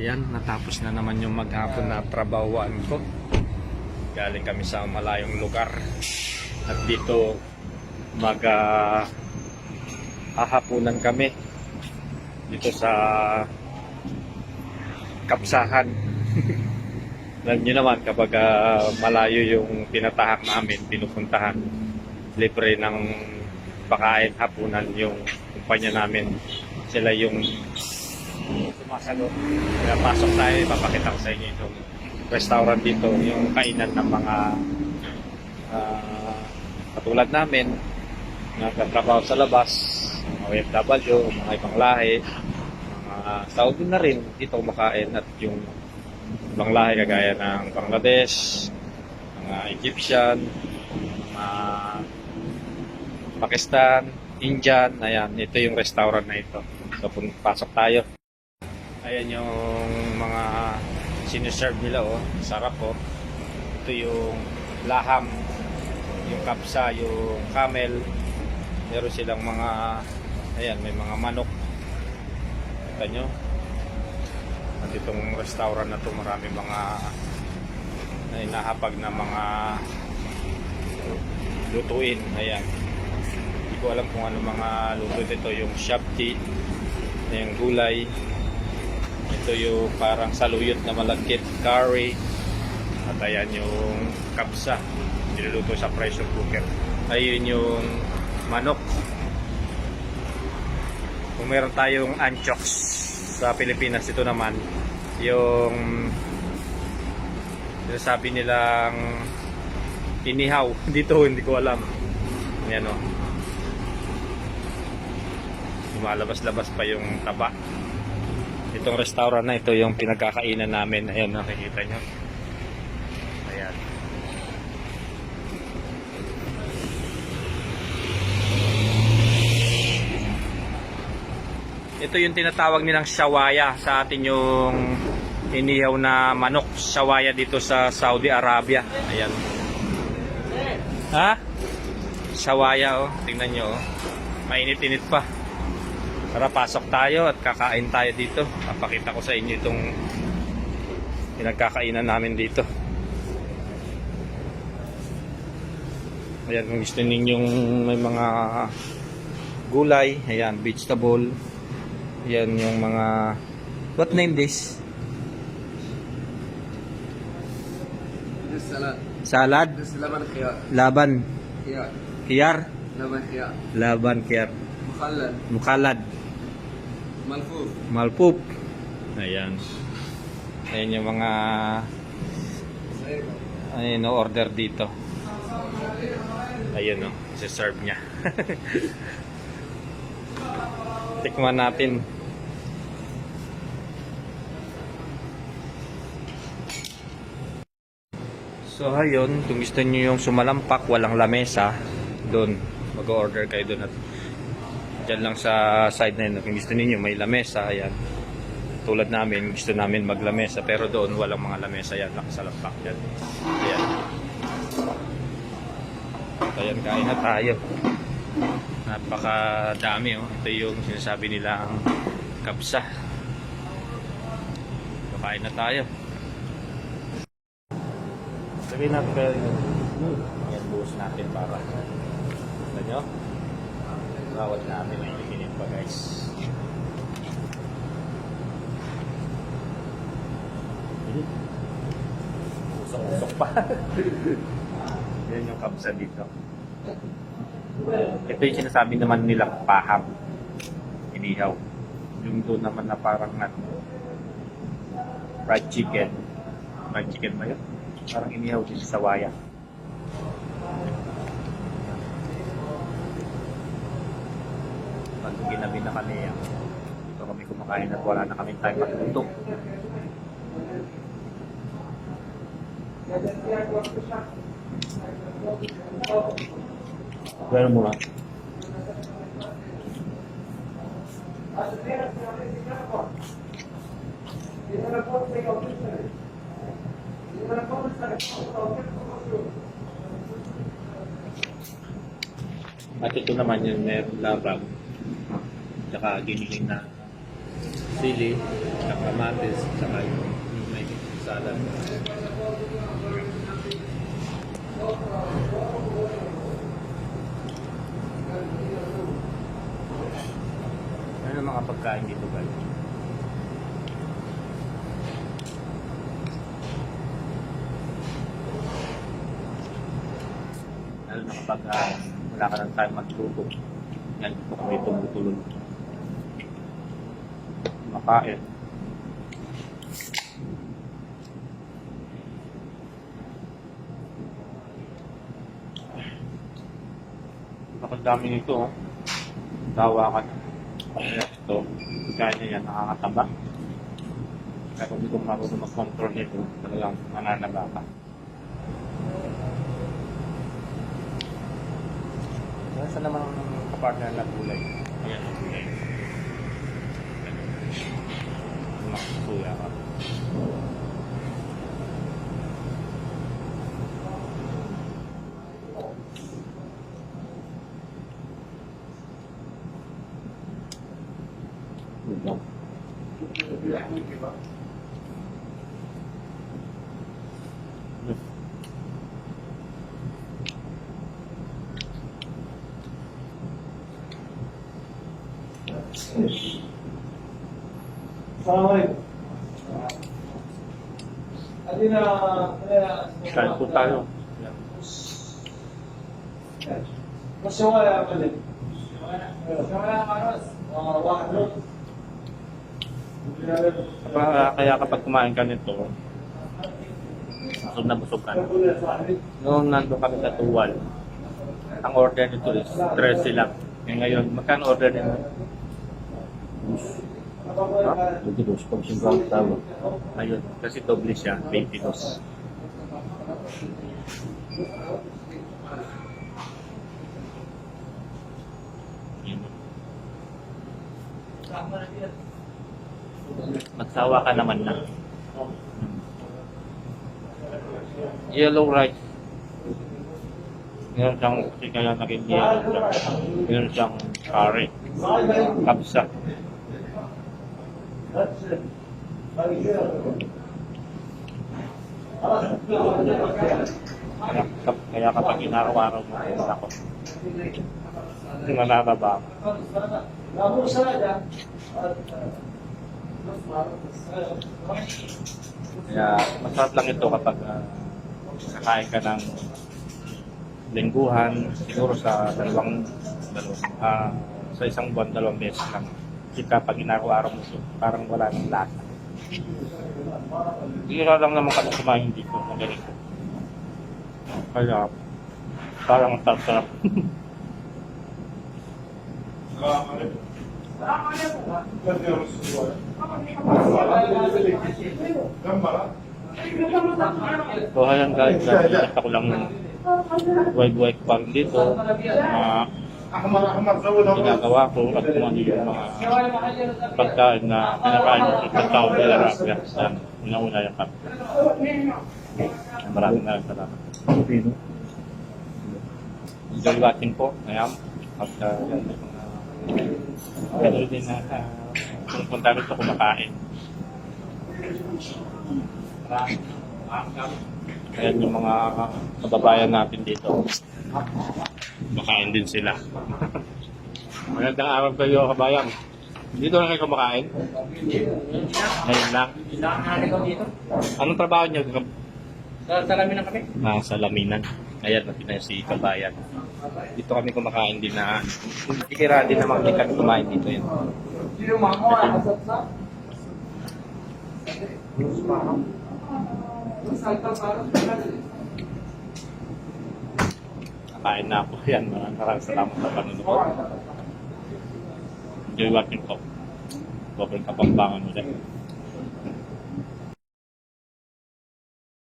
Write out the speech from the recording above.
Ayan, natapos na naman yung maghapon na trabahoan ko. Galing kami sa malayong lugar. At dito mag ah, hahapunan kami dito sa Kapsahan. Alam nyo naman kapag ah, malayo yung tinatahak namin, pinupuntahan, libre ng pakain hapunan yung kumpanya namin. Sila yung sumasalo. Kaya pasok tayo, ipapakita ko sa inyo itong restaurant dito, yung kainan ng mga ah, katulad namin, nagtatrabaho sa labas, mga OFW, mga ibang lahi, mga Saudi na rin dito kumakain at yung ibang lahi kagaya ng Bangladesh, mga Egyptian, mga Pakistan, Indian, ayan, ito yung restaurant na ito. So, pasok tayo. Ayan yung mga siniserve nila, oh. Sarap, oh. Ito yung laham, yung kapsa, yung camel. Meron silang mga, ayan, may mga manok. Kita nyo? At itong restaurant na to marami mga na inahapag na mga lutuin. Ayan. Hindi ko alam kung ano mga luto dito. Yung shapti, yung gulay. Ito yung parang saluyot na malagkit, curry. At ayan yung kapsa. Niluluto sa pressure cooker. Ayun yung manok. Kung meron tayong anchoks sa Pilipinas, ito naman yung sinasabi nilang inihaw. Dito hindi ko alam. Yan o. Lumalabas-labas pa yung taba. Itong restaurant na ito yung pinagkakainan namin. Ayan, nakikita nyo. Ayan. Ito yung tinatawag nilang shawaya sa atin yung inihaw na manok shawaya dito sa Saudi Arabia. Ayan. Ha? Shawaya oh. Tingnan nyo oh. Mainit-init pa. Tara pasok tayo at kakain tayo dito. Papakita ko sa inyo itong pinagkakainan namin dito. Ayan, kung gusto ninyong may mga gulay, ayan, vegetable, yan yung mga what name this? This salad. Salad, This lemon khiyar. laban, Khiyar. kiyar, Lemon khiyar. laban, kiyar, Mukhallal. mukalad, Malfuf. malpup. Ayan. Ayan yung mga ayun no, order dito. Ayun no, serve niya. Tikman natin. So ayun, kung gusto niyo yung sumalampak, walang lamesa, doon mag-order kayo doon at dyan lang sa side na yun. Kung gusto niyo may lamesa, ayan. Tulad namin, gusto namin maglamesa pero doon walang mga lamesa yan, nakasalampak yan. Ayan. Ayan, kain na tayo. Napakadami oh. Ito yung sinasabi nilang kapsa. Kain na tayo. Sabihin natin kayo yun. Ayan, buhos natin para. Gusto nyo? Bawat namin ay ikinit pa guys. Usok-usok pa. Yan yung kapsa dito. Ito yung sinasabi naman nilang paham. Inihaw. Yung doon naman na parang ano, fried chicken. Fried chicken ba yun? Parang inihaw din sa waya. Pag ginabi na kami, ah, dito kami kumakain at wala na kami time magluto. Pero mura. At ito naman yung meron labag. Tsaka giniling na sili, sa kamatis, saka yung may salad. Ano mga pagkain dito guys? Lalo na kapag ah, wala ka ng time magluto. Yan, dito kami tumutulog. Makain. Bakit dami nito, oh. Tawa ka. Ito, kaya niya yan, nakakataba. Kaya kung hindi ko marunong mag-control nito, talagang mananaba ka. Saan naman ang kapartner na gulay? Ayan ang gulay. Makasuya ka. Assalamualaikum. Adina, Kain po tayo. Masya Allah apa ni? Masya Allah Maros. Wahid. Kaya, kapag kumain ka nito, busog na busog ka. Noong nandun kami sa Tuwal, ang order nito is 13 lang. Eh ngayon, magkano order nito? Ha? 22 pag 50 tawa. Ayun, kasi doble siya, 22. Yun. Magsawa ka naman na. Yellow rice. Meron siyang, kaya naging yellow siya. Meron siyang curry. Kapsa. Kaya, kaya kapag inaraw-araw mo, ako. Nananaba ako. Kaya masarap lang ito kapag uh, ka ng lingguhan, siguro sa dalawang, dalawang ah, sa isang buwan, dalawang beses lang. Kasi kapag inaraw-araw mo ito, parang wala ng lasa. Bira lang naman kami kumain dito na ganito. Kaya parang ang sarap-sarap. So ayan guys, nakikita ko lang ko parang dito. Mga ginagawa ko at kung ano yung mga pagkain na kinakain ko sa Saudi Arabia. Yan, una-una yung kami. Maraming maraming salamat. Enjoy watching po. Ayan. At uh, ganun din na uh, pumunta rito kumakain. Ayan yung mga kababayan natin dito. Kumakain din sila. Magandang araw kayo, kabayan. Dito na kayo kumakain? Ngayon lang. Anong trabaho niyo? Salamin na kami. Nasa Laminan. Ayan, natin na si Kabayan. Dito kami kumakain din na hindi kira din naman hindi kami kumain dito yun. Sino mamo asat sa? Kain na ako. Yan, maraming salamat sa panonood. Enjoy watching ko. Sobrang kapambangan ulit.